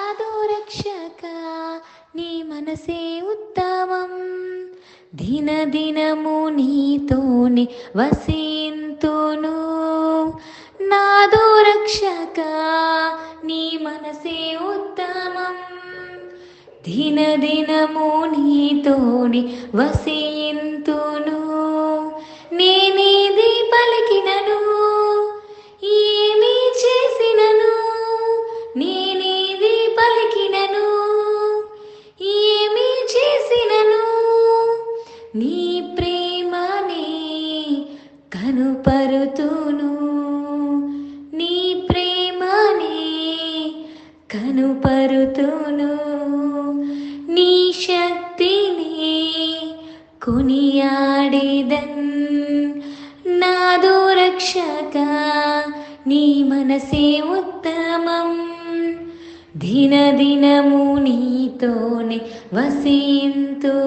కాదు రక్షక నీ మనసే ఉత్తమం. దిన దినము నీతోని వసింతును. నాదో రక్షక నీ మనసే ఉత్తమం. దిన దినము నీతోని వసీ కనుపరుతును. నీ శక్తిని కొనియాడిదన్. నాదో రక్షక నీ మనసే ఉత్తమం. దినదినము నీతోనే వసింతును